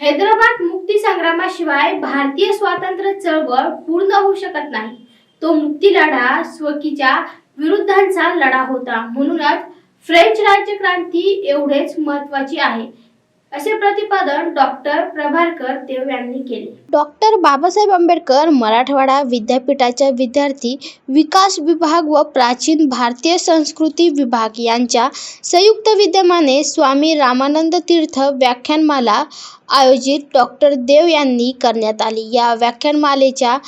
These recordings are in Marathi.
हैदराबाद मुक्ती संग्रामाशिवाय भारतीय स्वातंत्र्य चळवळ पूर्ण होऊ शकत नाही. तो मुक्ती लढा स्वकीच्या विरुद्धांचा लढा होता. म्हणूनच फ्रेंच राज्यक्रांती एवढेच महत्वाची आहे. असे प्रतिपादन डॉक्टर प्रभाकर देव यांनी केले. डॉक्टर बाबासाहेब आंबेडकर मराठवाडा विद्यापीठाच्या विद्यार्थी विकास विभाग व प्राचीन भारतीय संस्कृती विभाग यांच्या संयुक्त विद्यमाने स्वामी रामानंद तीर्थ व्याख्यानमाला आयोजित डॉक्टर देव यांनी करण्यात आली. या व्याख्यानमालेच्या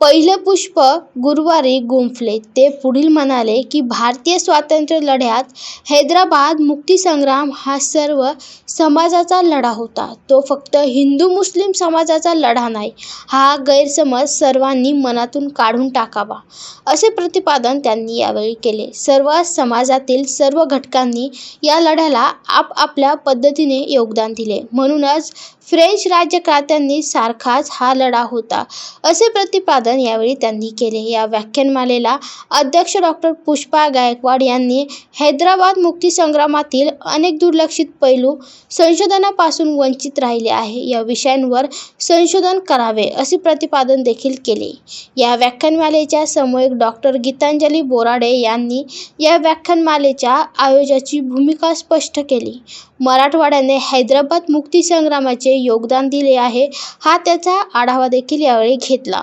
पहिले पुष्प गुरुवारी गुंफले. ते पुढील म्हणाले की भारतीय स्वातंत्र्य लढ्यात हैदराबाद मुक्तीसंग्राम हा सर्व समाजाचा लढा होता. तो फक्त हिंदू मुस्लिम समाजाचा लढा नाही हा गैरसमज सर्वांनी मनातून काढून टाकावा असे प्रतिपादन त्यांनी यावेळी केले. सर्व समाजातील सर्व घटकांनी या लढ्याला आपापल्या पद्धतीने योगदान दिले. म्हणूनच फ्रेंच राज्यकर्त्यांनी सारखाच हा लढा होता असे प्रतिपादन यावेळी त्यांनी केले. या व्याख्यानमालेला अध्यक्ष डॉक्टर पुष्पा गायकवाड यांनी हैदराबाद मुक्तीसंग्रामातील अनेक दुर्लक्षित पैलू संशोधनापासून वंचित राहिले आहे. या विषयांवर संशोधन करावे असे प्रतिपादन देखील केले. या व्याख्यानमालेच्या समयक डॉक्टर गीतांजली बोराडे यांनी या व्याख्यानमालेच्या आयोजाची भूमिका स्पष्ट केली. मराठवाड्याने हैदराबाद मुक्तीसंग्रामाचे योगदान दिले आहे हा त्याचा आढावा देखील यावेळी घेतला.